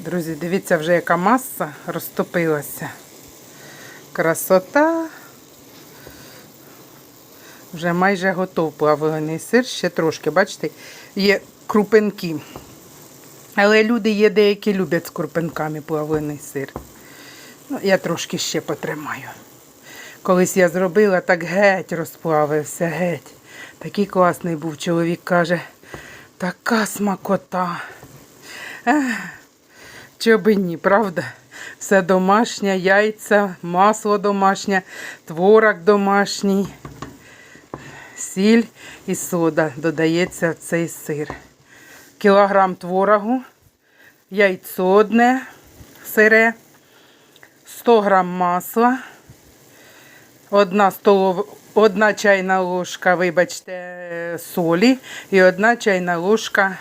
Друзі, дивіться вже яка маса розтопилася. Красота. Вже майже готов плавлений сир, ще трошки, бачите, є крупинки. Але люди є деякі люблять з крупинками плавлений сир. Ну, я трошки ще потримаю. Колись я зробила, так геть розплавився, геть. Такий класний був чоловік каже, така смакота. Ех, чого би ні, правда? Все домашнє, яйця, масло домашнє, творог домашній, сіль і сода додається в цей сир. Кілограм творогу, яйцо одне сире, 100 грам масла, одна, столов... одна чайна ложка, вибачте, солі і одна чайна ложка